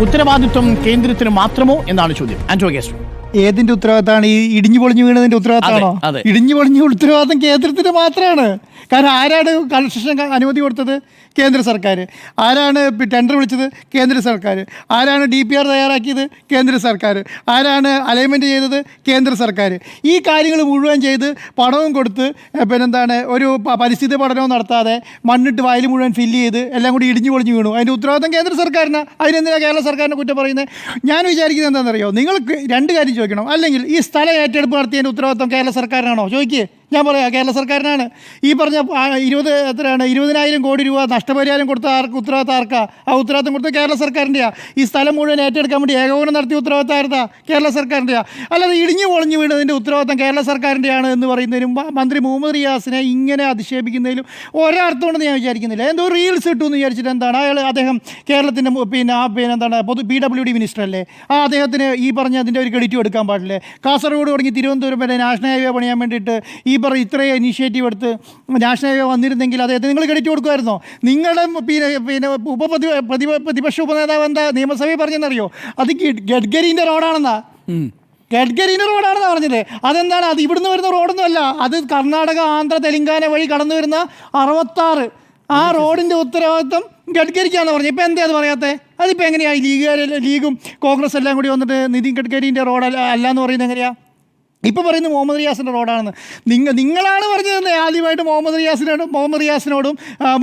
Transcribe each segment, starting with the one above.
ഉത്തരവാദിത്വം കേന്ദ്രത്തിന് മാത്രമോ എന്നാണ് ചോദ്യം. ആന്റോ ഗേസ്റ്റോ. ഏതിന്റെ ഉത്തരവാദിത്തമാണ് ഈ ഇടിഞ്ഞു പൊളിഞ്ഞു വീണതിന്റെ ഉത്തരവാദിത്തമാണോ. ഇടിഞ്ഞു പൊളിഞ്ഞു ഉത്തരവാദിത്തം കേന്ദ്രത്തിന് മാത്രമാണ്. കാരണം ആരാണ് കൺസ്ട്രക്ഷൻ അനുമതി കൊടുത്തത്? കേന്ദ്ര സർക്കാർ ആരാണ് ടെൻഡർ വിളിച്ചത്? കേന്ദ്ര സർക്കാർ ആരാണ് ഡി പി ആർ തയ്യാറാക്കിയത്? കേന്ദ്ര സർക്കാർ ആരാണ് അലൈൻമെന്റ് ചെയ്തത്? കേന്ദ്ര സർക്കാർ ഈ കാര്യങ്ങൾ മുഴുവൻ ചെയ്ത് പണവും കൊടുത്ത് പിന്നെന്താണ് ഒരു പരിസ്ഥിതി പഠനവും നടത്താതെ മണ്ണിട്ട് വയൽ മുഴുവൻ ഫില്ല് ചെയ്ത് എല്ലാം കൂടി ഇടിഞ്ഞു പൊളിഞ്ഞു വീണു. അതിന്റെ ഉത്തരവാദിത്തം കേന്ദ്ര സർക്കാരിന്. അതിനെന്തിനാണ് കേരള സർക്കാരിനെ കുറ്റം പറയുന്നത്? ഞാൻ വിചാരിക്കുന്നത് എന്താണെന്നറിയോ? നിങ്ങൾക്ക് രണ്ട് കാര്യം ചോദിക്കണം. അല്ലെങ്കിൽ ഈ സ്ഥലം ഏറ്റെടുപ്പ് നടത്തിയതിന്റെ ഉത്തരവാദിത്തം കേരള സർക്കാരിനാണോ? ചോദിക്കുക ഞാൻ പറയാം കേരള സർക്കാരിനാണ്. ഈ പറഞ്ഞ ഇരുപത് എത്രയാണ് ഇരുപതിനായിരം കോടി രൂപ നഷ്ടപരിഹാരം കൊടുത്ത ആർക്ക് ഉത്തരവാദിത്തം ആർക്കാ? ആ ഉത്തരവാദിത്തം കൊടുത്ത കേരള സർക്കാരിന്റെയാണ് ഈ സ്ഥലം മുഴുവൻ ഏറ്റെടുക്കാൻ വേണ്ടി ഏകോപനം നടത്തിയ ഉത്തരവാദിത്തം കേരള സർക്കാരിന്റെയാണ് അല്ലാതെ ഇടിഞ്ഞു പൊളിഞ്ഞു വീണതിന്റെ ഉത്തരവാദിത്തം കേരള സർക്കാരിന്റെയാണ് എന്ന് പറയുന്നതിനും മന്ത്രി മുഹമ്മദ് റിയാസിനെ ഇങ്ങനെ അധിക്ഷേപിക്കുന്നതിലും ഒരർത്ഥമുണ്ടെന്ന് ഞാൻ വിചാരിക്കുന്നില്ല. എന്തോ റീൽസ് ഇട്ടു എന്ന് വിചാരിച്ചിട്ട് എന്താണ്? അയാൾ അദ്ദേഹം കേരളത്തിന്റെ പിന്നെ ആ പിന്നെ എന്താണ് പൊതു പി ഡബ്ല്യു ഡി മിനിസ്റ്റർ അല്ലേ ആ അദ്ദേഹത്തിന് ഈ പറഞ്ഞ അതിന്റെ ഒരു ക്രെഡിറ്റ് എടുക്കാൻ പാടില്ലേ? കാസർഗോഡ് തുടങ്ങി തിരുവനന്തപുരം വരെ നാഷണൽ ഹൈവേ പണിയാൻ വേണ്ടിയിട്ട് ഈ പറഞ്ഞ ഇത്രയും ഇനീഷ്യേറ്റീവ് എടുത്ത് നാഷണൽ ഹൈവേ വന്നിരുന്നെങ്കിൽ അദ്ദേഹത്തെ നിങ്ങൾ ക്രെഡിറ്റ് കൊടുക്കുമായിരുന്നോ? നിങ്ങളുടെ പിന്നെ പിന്നെ ഉപപ്രതി പ്രതിപ പ്രതിപക്ഷ ഉപനേതാവ് എന്താ നിയമസഭയിൽ പറഞ്ഞെന്നറിയോ അത് ഗഡ്- ഗഡ്കരിന്റെ റോഡാണെന്നാ. ഗഡ്കരിന്റെ റോഡാണെന്നാണ് പറഞ്ഞത്. അതെന്താണ്? അത് ഇവിടുന്ന് വരുന്ന റോഡൊന്നുമല്ല. അത് കർണാടക ആന്ധ്ര തെലങ്കാന വഴി കടന്നു വരുന്ന അറുപത്താറ്. ആ റോഡിന്റെ ഉത്തരവാദിത്വം ഗഡ്കരിക്കാന്ന് പറഞ്ഞു ഇപ്പം എന്താ അത് പറയാത്തത് അതിപ്പോൾ എങ്ങനെയാണ് ലീഗുകാർ ലീഗും കോൺഗ്രസ് എല്ലാം കൂടി വന്നിട്ട് നിതിൻ ഗഡ്കരിന്റെ റോഡ് അല്ല എന്ന് പറയുന്നത് എങ്ങനെയാണ് ഇപ്പോൾ പറയുന്നത് മുഹമ്മദ് റിയാസിന്റെ റോഡാണെന്ന്. നിങ്ങൾ നിങ്ങളാണ് പറഞ്ഞത് ആദ്യമായിട്ട് മുഹമ്മദ് റിയാസിനോടും മുഹമ്മദ് റിയാസിനോടും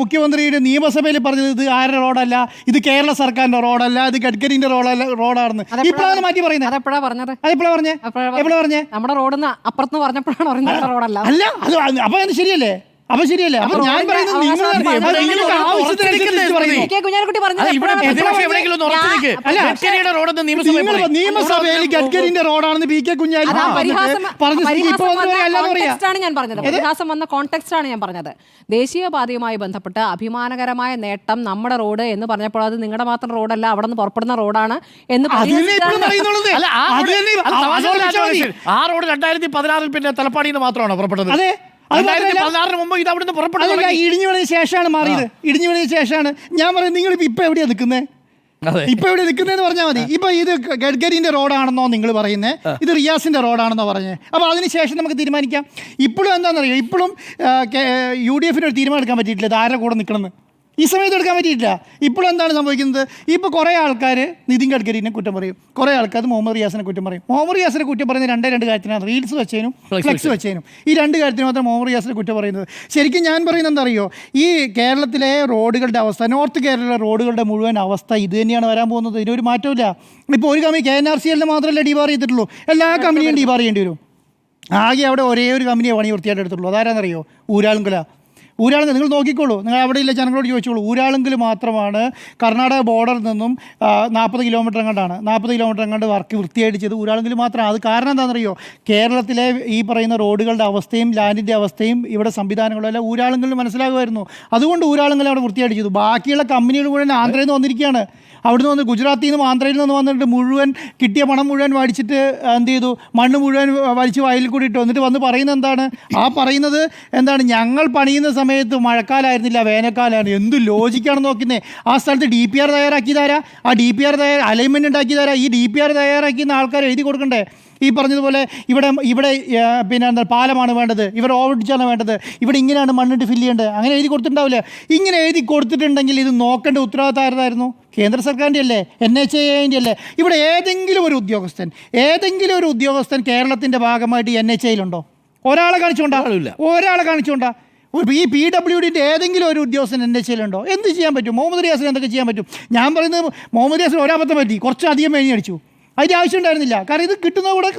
മുഖ്യമന്ത്രിയുടെ നിയമസഭയിൽ പറഞ്ഞത് ഇത് ആരുടെ റോഡല്ല ഇത് കേരള സർക്കാരിന്റെ റോഡല്ല ഇത് ഗഡ്കരിന്റെ റോഡല്ല റോഡാണെന്ന്. ഇപ്പോഴാണ് മാറ്റി പറയുന്നത്. അതെപ്പോഴാ പറഞ്ഞത്? അതെപ്പോഴാണ് പറഞ്ഞേ? എപ്പോഴാ എപ്പോഴാണ് പറഞ്ഞേ? നമ്മുടെ റോഡിന്ന് അപ്പുറത്ത് പറഞ്ഞപ്പോഴാണ് പറഞ്ഞത് റോഡല്ല. അല്ല അത് അപ്പോൾ അത് ശരിയല്ലേ? അപ്പൊ ശരിയല്ലേ? അപ്പൊ ഞാൻ പറയുന്നത് നിയമസഭയിൽ ഗഡ്കരിന്റെ റോഡാണെന്ന് പി കെ കുഞ്ഞാലി പരിഹാസം വന്ന ആണ് ഞാൻ പറഞ്ഞത്. പരിഹാസം വന്ന കോണ്ടെക്സ്റ്റ് ആണ് ഞാൻ പറഞ്ഞത്. ദേശീയപാതയുമായി ബന്ധപ്പെട്ട് അഭിമാനകരമായ നേട്ടം നമ്മുടെ റോഡ് എന്ന് പറഞ്ഞപ്പോൾ അത് നിങ്ങളുടെ മാത്രം റോഡല്ല അവിടെ നിന്ന് പുറപ്പെടുന്ന റോഡാണ് എന്ന് ആ റോഡ് രണ്ടായിരത്തി പതിനാറിൽ പിന്നെ തലപ്പാടിയിൽ നിന്ന് മാത്രമാണോ പുറപ്പെട്ടത്? അത്. രണ്ടായിരത്തി പതിനാറിന് മുമ്പ് ഇത് അവിടുന്ന് നിന്ന് അതല്ല ഇടിഞ്ഞു വീണതിന് ശേഷമാണ് മാറിയത്. ഇടിഞ്ഞു വീണതിന് ശേഷമാണ്. ഞാൻ പറയുന്നത് നിങ്ങൾ ഇപ്പൊ എവിടെയാ നിൽക്കുന്നത്. ഇപ്പൊ എവിടെ നിൽക്കുന്നതെന്ന് പറഞ്ഞാൽ മതി. ഇപ്പൊ ഇത് ഗഡ്കരിന്റെ റോഡാണെന്നോ നിങ്ങൾ പറയുന്നേ. ഇത് റിയാസിന്റെ റോഡാണെന്നോ പറഞ്ഞേ. അപ്പൊ അതിനുശേഷം നമുക്ക് തീരുമാനിക്കാം. ഇപ്പോഴും എന്താണെന്നറിയോ? ഇപ്പോഴും യു ഡി എഫിന് ഒരു തീരുമാനം എടുക്കാൻ പറ്റിയിട്ടില്ല. ആരുടെ കൂടെ നിൽക്കണമെന്ന്? ഈ സമയത്ത് എടുക്കാൻ പറ്റിയിട്ടില്ല. ഇപ്പോൾ എന്താണ് സംഭവിക്കുന്നത്? ഇപ്പോൾ കുറേ ആൾക്കാർ നിതിൻ ഗഡ്കരിനെ കുറ്റം പറയും. കുറേ ആൾക്കാർ മുഹമ്മദ് റിയാസിനെ കുറ്റം പറയും. മുഹമ്മദ് റിയാസിനെ കുറ്റം പറയുന്ന രണ്ടേ രണ്ട് കാര്യത്തിനാണ് റീൽസ് വെച്ചതിനും ഫ്ലക്സ് വെച്ചതിനും ഈ രണ്ട് കാര്യത്തിന് മാത്രം മുഹമ്മദ് റിയാസിനെ കുറ്റം പറയുന്നത്. ശരിക്കും ഞാൻ പറയുന്നത് എന്താ അറിയോ ഈ കേരളത്തിലെ റോഡുകളുടെ അവസ്ഥ നോർത്ത് കേരളത്തിലെ റോഡുകളുടെ മുഴുവൻ അവസ്ഥ ഇത് തന്നെയാണ് വരാൻ പോകുന്നത്. ഇതിനൊരു മാറ്റമില്ല ഇപ്പോൾ ഒരു company K N R C എല്ലിന് മാത്രമല്ല ഡിബാർ ചെയ്തിട്ടുള്ളൂ. എല്ലാ കമ്പനിയും ഡിബാർ ചെയ്യേണ്ടി വരും. ആകെ അവിടെ ഒരേ ഒരു കമ്പനിയെ പണി വൃത്തിയായിട്ട് എടുത്തുള്ളൂ അതാരാന്നറിയോ? ഊരാളുങ്കല. ഊരാളുങ്കൽ നിങ്ങൾ നോക്കിക്കോളൂ. നിങ്ങൾ അവിടെ ഇല്ല ജനങ്ങളോട് ചോദിച്ചോളൂ. ഊരാളെങ്കിൽ മാത്രമാണ് കർണാടക ബോർഡറിൽ നിന്നും നാൽപ്പത് കിലോമീറ്റർ എങ്ങാണ്ടാണ് നാൽപ്പത് കിലോമീറ്റർ എങ്ങാണ്ട് വർക്ക് വൃത്തിയായിട്ട് ചെയ്ത് ഊരാളെങ്കിൽ മാത്രമാണ് അത് കാരണം എന്താണെന്നറിയോ? കേരളത്തിലെ ഈ പറയുന്ന റോഡുകളുടെ അവസ്ഥയും ലാൻഡിന്റെ അവസ്ഥയും ഇവിടെ സംവിധാനങ്ങളും എല്ലാം ഊരാളെങ്കിലും മനസ്സിലാകുമായിരുന്നു. അതുകൊണ്ട് ഊരാളെങ്കിലും അവിടെ വൃത്തിയായിട്ട് ചെയ്തു. ബാക്കിയുള്ള കമ്പനികൾ മുഴുവൻ ആന്ധ്രയിൽ നിന്ന് വന്നിരിക്കുകയാണ്. അവിടുന്ന് വന്ന് ഗുജറാത്തിൽ നിന്നും ആന്ധ്രയിൽ നിന്ന് വന്നിട്ട് മുഴുവൻ കിട്ടിയ പണം മുഴുവൻ വാടിച്ചിട്ട് എന്ത് ചെയ്തു? മണ്ണ് മുഴുവൻ വലിച്ച് വയലിൽ കൂടി ഇട്ടു എന്നിട്ട് വന്ന് പറയുന്നത് എന്താണ്? ആ പറയുന്നത് എന്താണ്? ഞങ്ങൾ പണിയുന്ന സമയത്ത് മഴക്കാലമായിരുന്നില്ല വേനൽക്കാലമാണ് എന്ത് ലോജിക്കാണ് നോക്കുന്നത് ആ സ്ഥലത്ത് ഡി പി ആർ തയ്യാറാക്കിയതാരാ? ആ ഡി പി ആർ തയ്യാർ അലൈൻമെന്റ് ഉണ്ടാക്കിയതാരാ? ഈ ഡി പി ആർ തയ്യാറാക്കിയ ആൾക്കാർ എഴുതി കൊടുക്കണ്ടേ? ഈ പറഞ്ഞതുപോലെ ഇവിടെ ഇവിടെ പിന്നെ എന്താ പാലമാണ് വേണ്ടത്. ഇവിടെ ഓവർടിച്ചാണ് വേണ്ടത്. ഇവിടെ ഇങ്ങനെയാണ് മണ്ണിട്ട് ഫില്ല് ചെയ്യേണ്ടത്. അങ്ങനെ എഴുതി കൊടുത്തിട്ടുണ്ടാവില്ല. ഇങ്ങനെ എഴുതി കൊടുത്തിട്ടുണ്ടെങ്കിൽ ഇത് നോക്കേണ്ട ഉത്തരവാദിത്തമായിരുന്നു കേന്ദ്ര സർക്കാരിന്റെ അല്ലേ എൻ എച്ച് ഐന്റെ അല്ലേ ഇവിടെ ഏതെങ്കിലും ഒരു ഉദ്യോഗസ്ഥൻ ഏതെങ്കിലും ഒരു ഉദ്യോഗസ്ഥൻ കേരളത്തിന്റെ ഭാഗമായിട്ട് എൻ എച്ച് ഐയിലുണ്ടോ ഒരാളെ കാണിച്ചുകൊണ്ടാ? ഒരാളെ കാണിച്ചുകൊണ്ടാ? ഈ പി ഡബ്ല്യു ഡിന്റെ ഏതെങ്കിലും ഒരു ഉദ്യോഗസ്ഥൻ എന്റെ ചെയ്യലുണ്ടോ എന്ത് ചെയ്യാൻ പറ്റും? മുഹമ്മദ് റിയാസിന് എന്തൊക്കെ ചെയ്യാൻ പറ്റും? ഞാൻ പറയുന്നത് മുഹമ്മദ് റിയാസിന് ഒരാപത്തം പറ്റി. കുറച്ച് അധികം മേനി അടിച്ചു. അതിന്റെ ആവശ്യം ഉണ്ടായിരുന്നില്ല കാരണം ഇത് കിട്ടുന്ന കൂടെ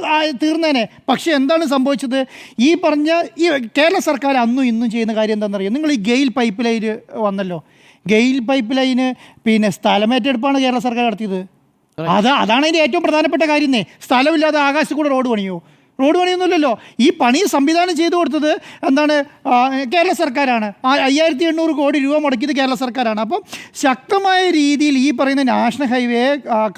തീർന്നേനെ. പക്ഷേ എന്താണ് സംഭവിച്ചത്? ഈ പറഞ്ഞ ഈ കേരള സർക്കാർ അന്നും ഇന്നും ചെയ്യുന്ന കാര്യം എന്താണെന്നറിയോ നിങ്ങൾ ഈ ഗെയിൽ പൈപ്പ് ലൈൻ വന്നല്ലോ. ഗെയിൽ പൈപ്പ് ലൈന് പിന്നെ സ്ഥലമേറ്റെടുപ്പാണ് കേരള സർക്കാർ നടത്തിയത്. അതാ അതാണ് അതിന്റെ ഏറ്റവും പ്രധാനപ്പെട്ട കാര്യം സ്ഥലമില്ലാതെ ആകാശത്ത് കൂടെ റോഡ് പണിയോ റോഡ് പണിയൊന്നുമില്ലല്ലോ. ഈ പണി സംവിധാനം ചെയ്തു കൊടുത്തത് എന്താണ് കേരള സർക്കാരാണ്. അയ്യായിരത്തി എണ്ണൂറ് കോടി രൂപ മുടക്കിയത് കേരള സർക്കാരാണ്. അപ്പം ശക്തമായ രീതിയിൽ ഈ പറയുന്ന നാഷണൽ ഹൈവേ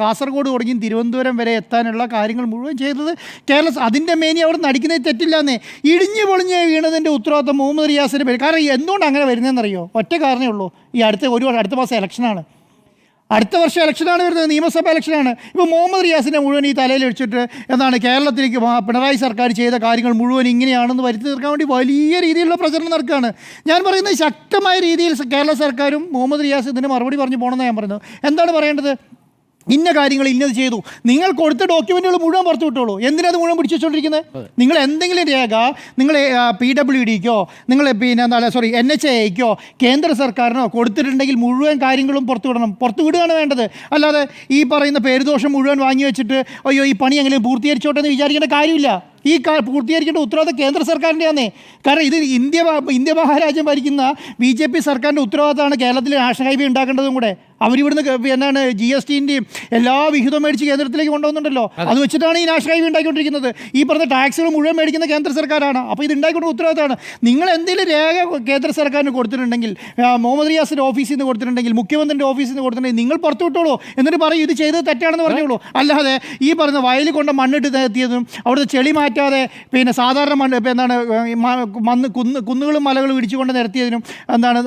കാസർഗോഡ് തുടങ്ങി തിരുവനന്തപുരം വരെ എത്താനുള്ള കാര്യങ്ങൾ മുഴുവൻ ചെയ്തത് കേരള അതിന്റെ മേനി അവിടെ നടിക്കുന്നത് തെറ്റില്ലാന്നേ. ഇടിഞ്ഞു പൊളിഞ്ഞ് വീണതിന്റെ ഉത്തരവാദിത്തം മുഹമ്മദ് റിയാസിന്റെ പേര്. കാരണം എന്തുകൊണ്ട് അങ്ങനെ വരുന്നതെന്നറിയോ? ഒറ്റ കാരണമേ ഉള്ളൂ. ഈ അടുത്ത ഒരു അടുത്ത മാസം ഇലക്ഷനാണ് അടുത്ത വർഷം ഇലക്ഷനാണ് വരുന്നത് നിയമസഭ ഇലക്ഷനാണ് ഇപ്പോൾ മുഹമ്മദ് റിയാസിനെ മുഴുവൻ ഈ തലയിൽ വെച്ചിട്ട് എന്താണ് കേരളത്തിലേക്ക് പിണറായി സർക്കാർ ചെയ്ത കാര്യങ്ങൾ മുഴുവൻ ഇങ്ങനെയാണെന്ന് വരുത്തി തീർക്കാൻ വേണ്ടി വലിയ രീതിയിലുള്ള പ്രചരണം നടക്കുകയാണ്. ഞാൻ പറയുന്നത് ശക്തമായ രീതിയിൽ കേരള സർക്കാരും മുഹമ്മദ് റിയാസ് ഇതിന് മറുപടി പറഞ്ഞു പോകണമെന്ന് ഞാൻ പറയുന്നത്. എന്താണ് പറയേണ്ടത്? ഇന്ന കാര്യങ്ങൾ ഇന്നത് ചെയ്തു. നിങ്ങൾ കൊടുത്ത ഡോക്യുമെന്റുകൾ മുഴുവൻ പുറത്തു വിട്ടോളൂ. എന്തിനാ അത് മുഴുവൻ പിടിച്ചു വെച്ചോണ്ടിരിക്കുന്നത് നിങ്ങൾ എന്തെങ്കിലും രേഖ നിങ്ങൾ പി ഡബ്ല്യു ഡിക്കോ നിങ്ങൾ പിന്നെ എന്താണ് സോറി എൻ എച്ച് എക്കോ കേന്ദ്ര സർക്കാരിനോ കൊടുത്തിട്ടുണ്ടെങ്കിൽ മുഴുവൻ കാര്യങ്ങളും പുറത്തു വിടണം. പുറത്തു വിടുകയാണ് വേണ്ടത്. അല്ലാതെ ഈ പറയുന്ന പേരുദോഷം മുഴുവൻ വാങ്ങി വെച്ചിട്ട് അയ്യോ ഈ പണി എങ്ങനെ പൂർത്തീകരിച്ചോട്ടെ എന്ന് വിചാരിക്കേണ്ട കാര്യമില്ല. ഈ കാ പൂർത്തീകരിക്കേണ്ട ഉത്തരവാദിത്തം കേന്ദ്ര സർക്കാരിന്റെ ആണേ കാരണം ഇത് ഇന്ത്യ ഇന്ത്യ മഹാരാജ്യം ഭരിക്കുന്ന ബി ജെ പി സർക്കാരിന്റെ ഉത്തരവാദിത്തമാണ് കേരളത്തിൽ നാഷണൽ ഹൈവേ ഉണ്ടാക്കേണ്ടതും കൂടെ. അവരിവിടുന്ന് എന്നാണ് ജി എസ് ടിന്റെയും എല്ലാ വിഹിതവും മേടിച്ച് കേന്ദ്രത്തിലേക്ക് കൊണ്ടുവന്നുണ്ടല്ലോ അത്. വെച്ചിട്ടാണ് ഈ നാഷണൽ ഹൈവേ ഉണ്ടാക്കിക്കൊണ്ടിരിക്കുന്നത് ഈ പറഞ്ഞ ടാക്സുകൾ മുഴുവൻ മേടിക്കുന്ന കേന്ദ്ര സർക്കാരാണ്. അപ്പോൾ ഇത് ഉണ്ടാക്കിക്കൊണ്ട് ഉത്തരവാദിത്തമാണ്. നിങ്ങൾ എന്തെങ്കിലും രേഖ കേന്ദ്ര സർക്കാരിന് കൊടുത്തിട്ടുണ്ടെങ്കിൽ മുഹമ്മദ് റിയാസിന്റെ ഓഫീസിൽ നിന്ന് കൊടുത്തിട്ടുണ്ടെങ്കിൽ മുഖ്യമന്ത്രിന്റെ ഓഫീസിൽ നിന്ന് കൊടുത്തിട്ടുണ്ടെങ്കിൽ നിങ്ങൾ പുറത്തു വിട്ടോളൂ. എന്നിട്ട് പറയും ഇത് ചെയ്തത് തെറ്റാണെന്ന് പറഞ്ഞോളൂ. അല്ലാതെ ഈ പറഞ്ഞ വയലിൽ കൊണ്ട് മണ്ണിട്ട് എത്തിയതും അവിടുത്തെ ചെളി മാറ്റാതെ പിന്നെ സാധാരണ മണ്ണ് ഇപ്പോൾ എന്താണ് മണ്ണ് കുന്ന് കുന്നുകളും മലകളും ഇടിച്ചുകൊണ്ട് നിരത്തിയതിനും എന്താണ്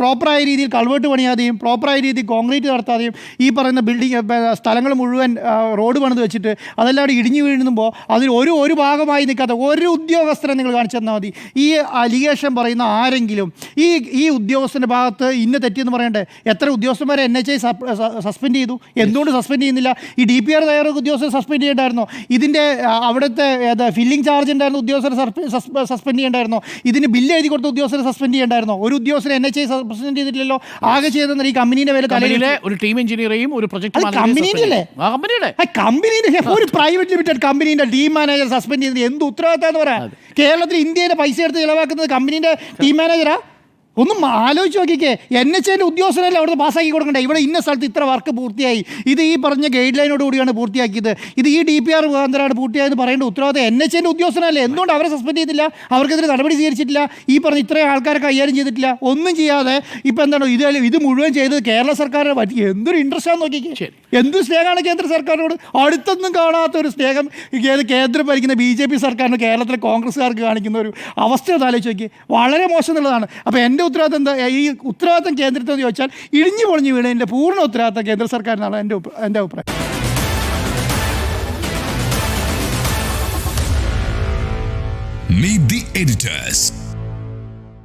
പ്രോപ്പറായ രീതിയിൽ കൾവേട്ട് പണിയാതെയും പ്രോപ്പറായ രീതിയിൽ കോൺക്രീറ്റ് നടത്താതെയും ഈ പറയുന്ന ബിൽഡിംഗ് സ്ഥലങ്ങൾ മുഴുവൻ റോഡ് പണിത് വെച്ചിട്ട് അതെല്ലാം ഇടിഞ്ഞു വീഴുമ്പോൾ അതിൽ ഒരു ഒരു ഭാഗമായി നിൽക്കാത്ത ഒരു ഉദ്യോഗസ്ഥരെ നിങ്ങൾ കാണിച്ചു തന്നാൽ മതി. ഈ അലിഗേഷൻ പറയുന്ന ആരെങ്കിലും ഈ ഈ ഉദ്യോഗസ്ഥന്റെ ഭാഗത്ത് ഇന്ന തെറ്റിയെന്ന് പറയണ്ടേ? എത്ര ഉദ്യോഗസ്ഥന്മാരെ എൻ എച്ച് ഐ സസ്പെൻഡ് ചെയ്തു? എന്തുകൊണ്ട് സസ്പെൻഡ് ചെയ്യുന്നില്ല? ഈ ഡി പി ആർ തയ്യാറൊക്കെ ഉദ്യോഗസ്ഥരെ സസ്പെൻഡ് ചെയ്യണ്ടായിരുന്നോ? ഇതിന്റെ അവിടുത്തെ ഫില്ലിംഗ് ചാർജ് ഉണ്ടായിരുന്ന ഉദ്യോഗസ്ഥരെ സസ്പെൻഡ് ചെയ്യണ്ടായിരുന്നോ? ഇതിന് ബില്ല് എഴുതി കൊടുത്ത ഉദ്യോഗസ്ഥരെ സസ്പെൻഡ് ചെയ്യണ്ടായിരുന്നോ? ഒരു ഉദ്യോഗസ്ഥരെ എൻ എച്ച് ഐ സസ്പെൻഡ് ചെയ്തിട്ടില്ലല്ലോ? ആകെ ചെയ്തെന്ന് ഈ കമ്പനീന്റെ വില പേര് കമ്പനിയിലെ ഒരു ടീം എഞ്ചിനീയറേയും ഒരു പ്രൊജക്ട് കമ്പനിയുടെ. കമ്പനിയുടെ ആ. കമ്പനീന്റെ ഒരു പ്രൈവറ്റ് ലിമിറ്റഡ് കമ്പനിയുടെ ടീം മാനേജർ സസ്പെൻഡ് ചെയ്തത് എന്ത് ഉത്തരവാദിത്തം എന്ന് പറയാം കേരളത്തിൽ ഇന്ത്യയുടെ പൈസ എടുത്ത് ചിലവാക്കുന്നത് കമ്പനിയുടെ ടീം മാനേജറാ? ഒന്നും ആലോചിച്ച് നോക്കിക്കേ. എൻ എച്ച് എന്റെ ഉദ്യോഗസ്ഥരല്ലേ അവിടെ പാസ്സാക്കി കൊടുക്കണ്ടേ? ഇവിടെ ഇന്ന സ്ഥലത്ത് ഇത്ര വർക്ക് പൂർത്തിയായി. ഇത് ഈ പറഞ്ഞ ഗൈഡ് ലൈനോട് കൂടിയാണ് പൂർത്തിയാക്കിയത്. ഇത് ഈ ഡി പി ആർ മുഖാന്തരമാണ് പൂർത്തിയായെന്ന് പറയേണ്ട ഉത്തരവാദിത്തം എൻ എച്ച് എന്റെ ഉദ്യോഗസ്ഥനല്ലേ? എന്തുകൊണ്ട് അവരെ സസ്പെൻഡ് ചെയ്തില്ല? അവർക്കെതിരെ നടപടി സ്വീകരിച്ചിട്ടില്ല? ഈ പറഞ്ഞ ഇത്രയും ആൾക്കാരെ കൈകാര്യം ചെയ്തിട്ടില്ല? ഒന്നും ചെയ്യാതെ ഇപ്പം എന്താണ് ഇത് ഇത് മുഴുവൻ ചെയ്തത് കേരള സർക്കാരിനെ പറ്റി എന്തൊരു ഇൻട്രസ്റ്റ് ആണെന്ന് നോക്കിക്കേ. എന്ത് സ്നേഹമാണ് കേന്ദ്ര സർക്കാരിനോട്? അടുത്തൊന്നും കാണാത്ത ഒരു സ്നേഹം കേന്ദ്രം ഭരിക്കുന്ന ബി ജെ പി സർക്കാരിന് കേരളത്തിലെ കോൺഗ്രസ്സുകാർക്ക് കാണിക്കുന്ന ഒരു അവസ്ഥ ഒന്ന് ആലോചിച്ച് നോക്കി വളരെ മോശം എന്നുള്ളതാണ്. അപ്പോൾ എന്റെ ഉത്തരവാദിത്തം എന്താ ഈ ഉത്തരവാദിത്തം കേന്ദ്രത്തിൽ എന്ന് ചോദിച്ചാൽ ഇടിഞ്ഞു പൊളിഞ്ഞു വീണതിന്റെ പൂർണ ഉത്തരവാദിത്തം കേന്ദ്ര സർക്കാരിനാണ് എന്റെ എന്റെ അഭിപ്രായം Meet the editors.